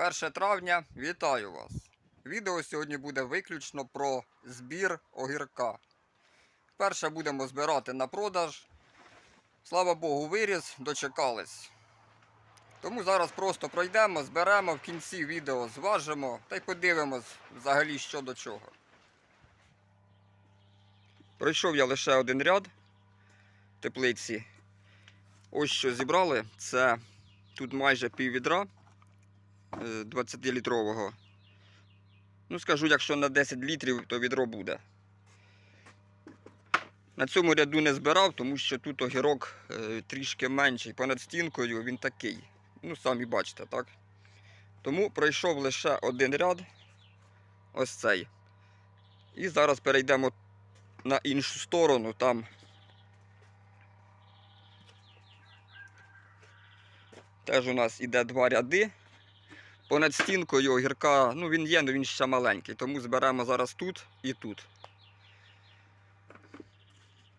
1 травня, вітаю вас! Відео сьогодні буде виключно про збір огірка. Перше будемо збирати на продаж. Слава Богу, виріс, дочекались. Тому зараз просто пройдемо, зберемо, в кінці відео зважимо та й подивимось взагалі що до чого. Пройшов я лише один ряд теплиці. Ось що зібрали. Це тут майже пів відра. 20-літрового. Ну, скажу, якщо на 10 літрів, то відро буде. На цьому ряду не збирав, тому що тут огірок е, трішки менший. Понад стінкою він такий. Ну, самі бачите, так? Тому пройшов лише один ряд. Ось цей. І зараз перейдемо на іншу сторону. Там теж у нас іде два ряди. Понад стінкою огірка, ну він є, але він ще маленький, тому зберемо зараз тут і тут.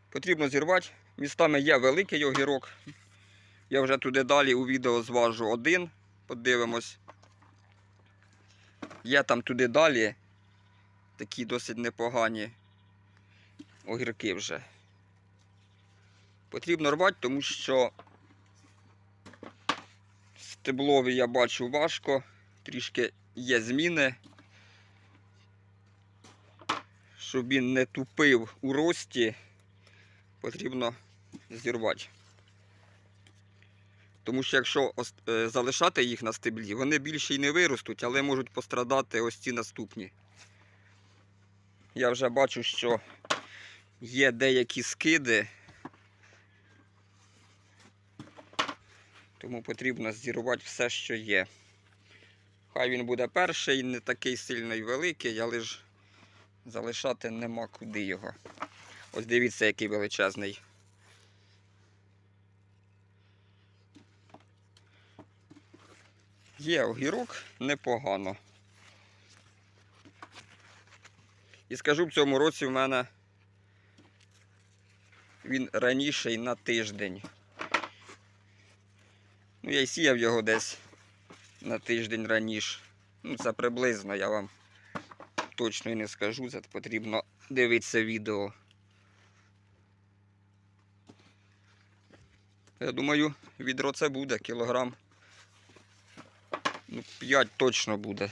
Потрібно зірвати. Містами є великий огірок. Я вже туди далі у відео зважу один. Подивимось. Є там туди далі такі досить непогані огірки вже. Потрібно рвати, тому що стеблові я бачу важко, трішки є зміни. Щоб він не тупив у рості, потрібно зірвати. Тому що якщо е, залишати їх на стеблі, вони більше й не виростуть, але можуть пострадати ось ці наступні. Я вже бачу, що є деякі скиди, тому потрібно зірвати все, що є. Хай він буде перший, не такий сильно й великий, але ж залишати нема куди його. Ось дивіться, який величезний. Є огірок непогано. І скажу, в цьому році в мене він раніший на тиждень. Ну, я й сіяв його десь на тиждень раніше. Ну, це приблизно, я вам точно і не скажу, це потрібно дивитися відео. Я думаю, відро це буде кілограм. Ну, 5 точно буде,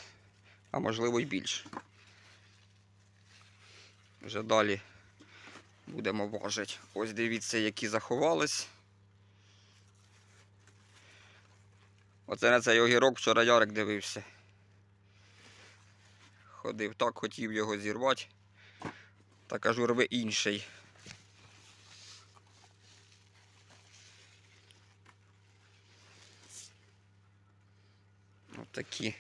а можливо й більше. Вже далі будемо важити. Ось дивіться, які заховались. Оце на цей огірок вчора Ярик дивився. Ходив так, хотів його зірвати. Та кажу, рви інший. Отакі.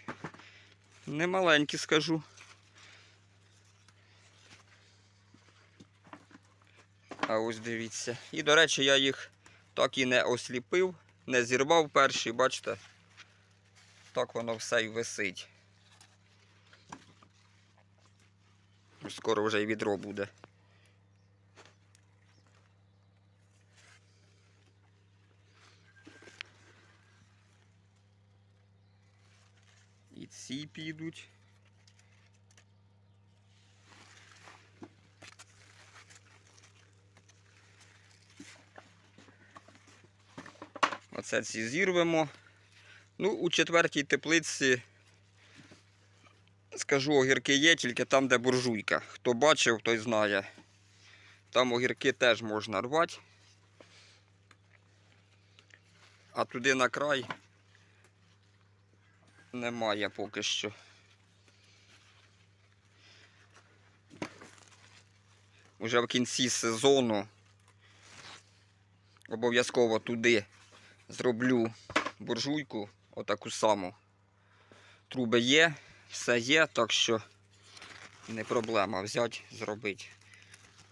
Немаленькі скажу. А ось дивіться. І, до речі, я їх так і не осліпив, не зірвав перший, бачите? Так воно все й висить. Скоро вже й відро буде. І ці підуть. Оце ці зірвемо. Ну, у четвертій теплиці, скажу, огірки є, тільки там, де буржуйка. Хто бачив, той знає. Там огірки теж можна рвати. А туди на край немає поки що. Уже в кінці сезону обов'язково туди зроблю буржуйку, отаку саму. Труби є, все є, так що не проблема взяти, зробити.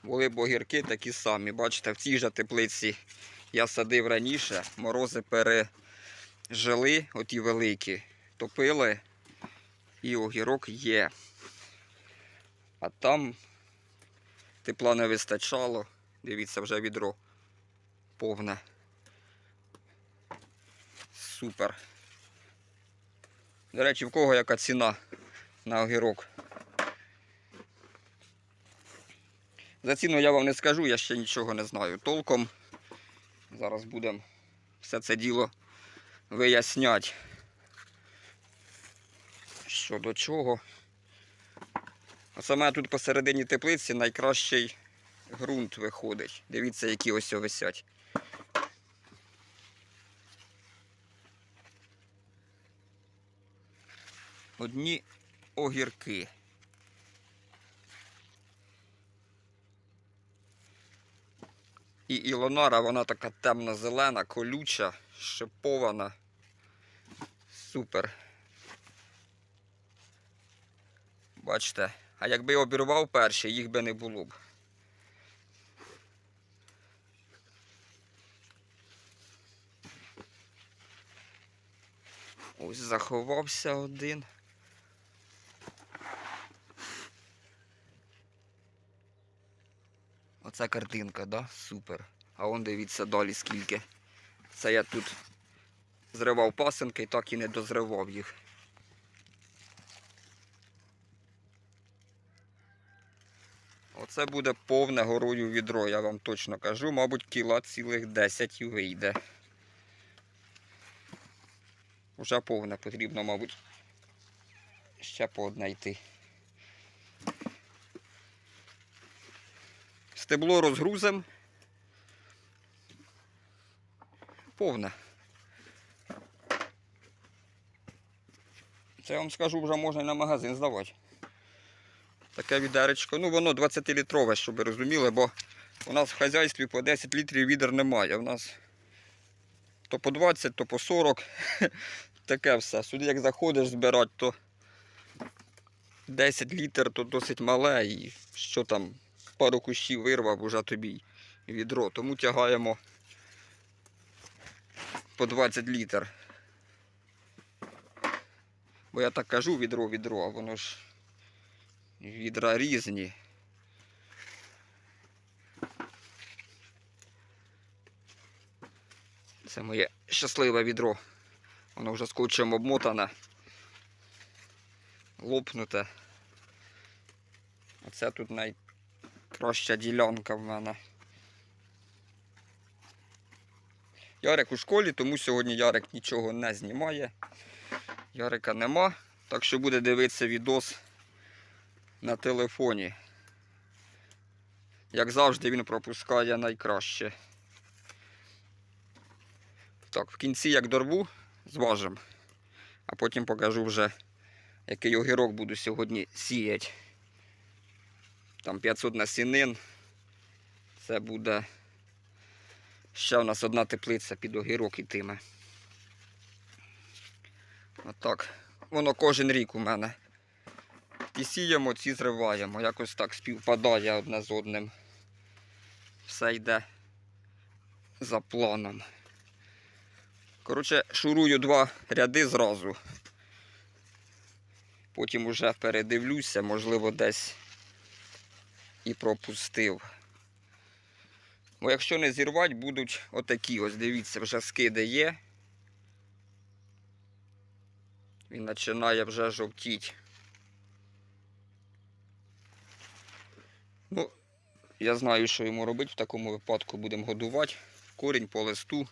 Були б огірки такі самі. Бачите, в цій же теплиці я садив раніше, морози пережили, оті великі, топили, і огірок є. А там тепла не вистачало. Дивіться, вже відро повне. Супер. До речі, в кого яка ціна на огірок? За ціну я вам не скажу, я ще нічого не знаю толком. Зараз будемо все це діло виясняти. Що до чого. А саме тут посередині теплиці найкращий ґрунт виходить. Дивіться, які ось висять. Одні огірки. І Ілонара, вона така темно-зелена, колюча, шипована. Супер. Бачите, а якби я обірвав перший, їх би не було б. Ось заховався один. Оце картинка, да? Супер. А он дивіться далі скільки. Це я тут зривав пасенки і так і не дозривав їх. Оце буде повне горою відро, я вам точно кажу. Мабуть, кіла цілих 10 і вийде. Уже повне потрібно, мабуть, ще по одне йти. Стебло розгрузим. Повне. Це я вам скажу, вже можна і на магазин здавати. Таке відеречко. Ну воно 20-літрове, щоб ви розуміли, бо у нас в хазяйстві по 10 літрів відер немає. У нас то по 20, то по 40. Таке все. Сюди як заходиш збирати, то 10 літр то досить мале і що там пару кущів вирвав уже тобі відро. Тому тягаємо по 20 літр. Бо я так кажу відро, відро, а воно ж відра різні. Це моє щасливе відро. Воно вже скотчем обмотане. Лопнуте. Оце тут найкраща ділянка в мене. Ярик у школі, тому сьогодні Ярик нічого не знімає. Ярика нема, так що буде дивитися відос на телефоні. Як завжди, він пропускає найкраще. Так, в кінці як дорву, зважимо. А потім покажу вже, який огірок буду сьогодні сіяти. Там 500 насінин. Це буде ще у нас одна теплиця під огірок ітиме. Отак. Воно кожен рік у мене. Ті сіємо, ці зриваємо. Якось так співпадає одне з одним. Все йде за планом. Коротше, шурую два ряди зразу. Потім уже передивлюся, можливо, десь і пропустив. Бо якщо не зірвати, будуть отакі ось, дивіться, вже скиди є. Він починає вже жовтіти. Ну, я знаю, що йому робити в такому випадку. Будемо годувати. Корінь по листу.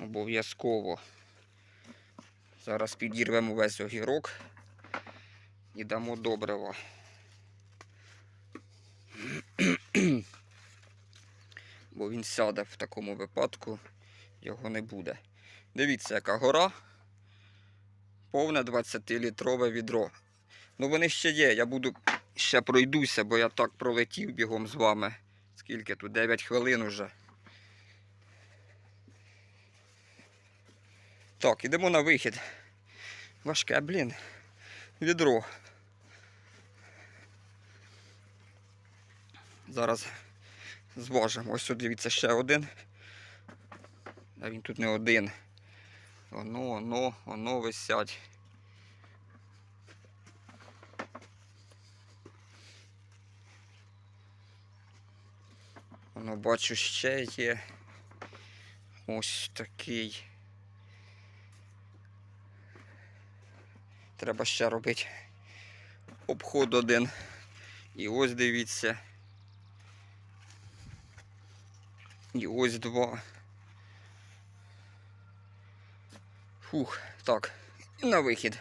Обов'язково. Зараз підірвемо весь огірок і дамо добрива. Бо він сяде в такому випадку, його не буде. Дивіться, яка гора. Повне 20-літрове відро. Ну вони ще є, я буду ще пройдуся, бо я так пролетів бігом з вами. Скільки тут? 9 хвилин уже. Так, ідемо на вихід. Важке, блін. Відро. Зараз зважимо. Ось тут дивіться ще один. А він тут не один. Воно, воно, воно висять. Воно бачу ще є. Ось такий. Треба ще робити обход один. І ось дивіться. І ось два. Фух, так. І на вихід.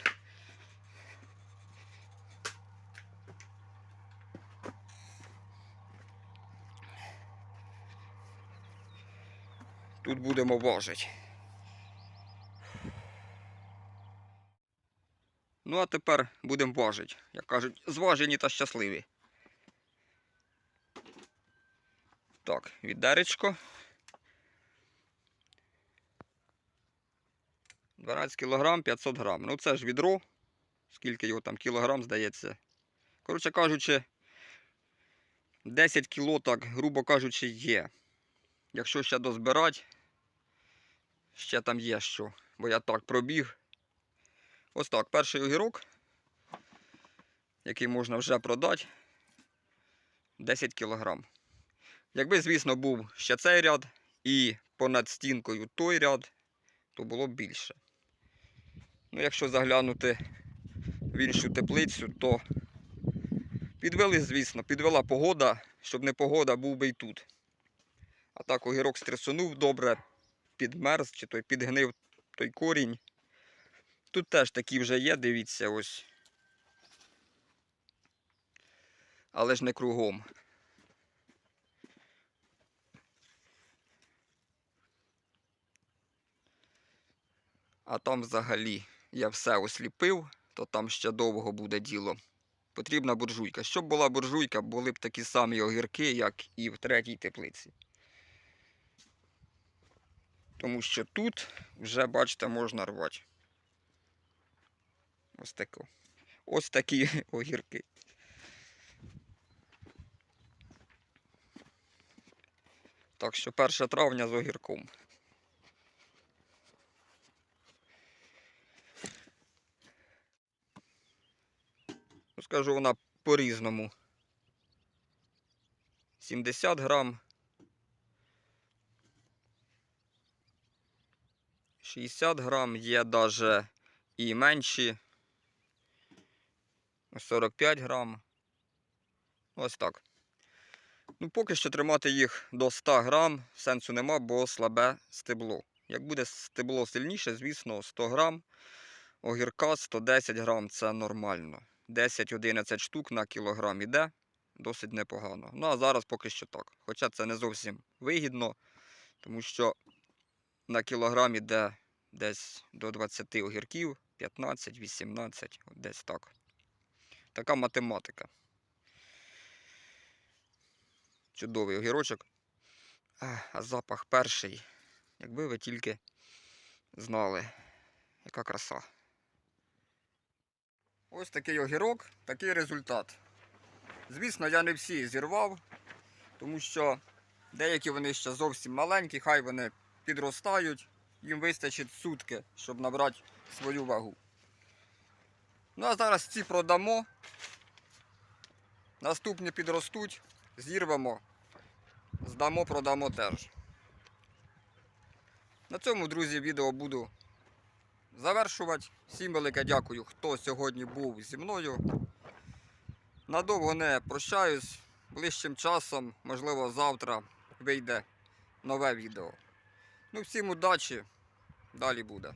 Тут будемо важити. Ну, а тепер будемо важити. Як кажуть, зважені та щасливі. Так, відеречко. 12 кілограм 500 грам. Ну це ж відро. Скільки його там кілограм здається. Коротше кажучи, 10 кіло, так, грубо кажучи, є. Якщо ще дозбирати, ще там є що. Бо я так пробіг. Ось так, перший огірок, який можна вже продати, 10 кілограм. Якби, звісно, був ще цей ряд і понад стінкою той ряд, то було б більше. Ну, якщо заглянути в іншу теплицю, то підвели, звісно, підвела погода, щоб не погода, був би і тут. А так огірок стресунув добре, підмерз, чи той підгнив той корінь. Тут теж такі вже є, дивіться, ось. Але ж не кругом. А там взагалі я все осліпив, то там ще довго буде діло. Потрібна буржуйка. Щоб була буржуйка, були б такі самі огірки, як і в третій теплиці. Тому що тут вже, бачите, можна рвати. Ось тако. Ось такі огірки. Так що 1 травня з огірком. Ну, скажу, вона по-різному. 70 грам. 60 грам є навіть і менші. 45 грам. Ось так. Ну, поки що тримати їх до 100 грам сенсу нема, бо слабе стебло. Як буде стебло сильніше, звісно, 100 грам. Огірка 110 грам це нормально. 10-11 штук на кілограм іде. Досить непогано. Ну а зараз поки що так. Хоча це не зовсім вигідно, тому що на кілограм іде десь до 20 огірків, 15-18, десь так. Така математика. Чудовий огірочок. А запах перший. Якби ви тільки знали, яка краса. Ось такий огірок, такий результат. Звісно, я не всі зірвав, тому що деякі вони ще зовсім маленькі, хай вони підростають, їм вистачить сутки, щоб набрати свою вагу. Ну а зараз ці продамо. Наступні підростуть, зірвемо, здамо, продамо теж. На цьому, друзі, відео буду завершувати. Всім велике дякую, хто сьогодні був зі мною. Надовго не прощаюсь. Ближчим часом, можливо, завтра вийде нове відео. Ну, всім удачі, далі буде.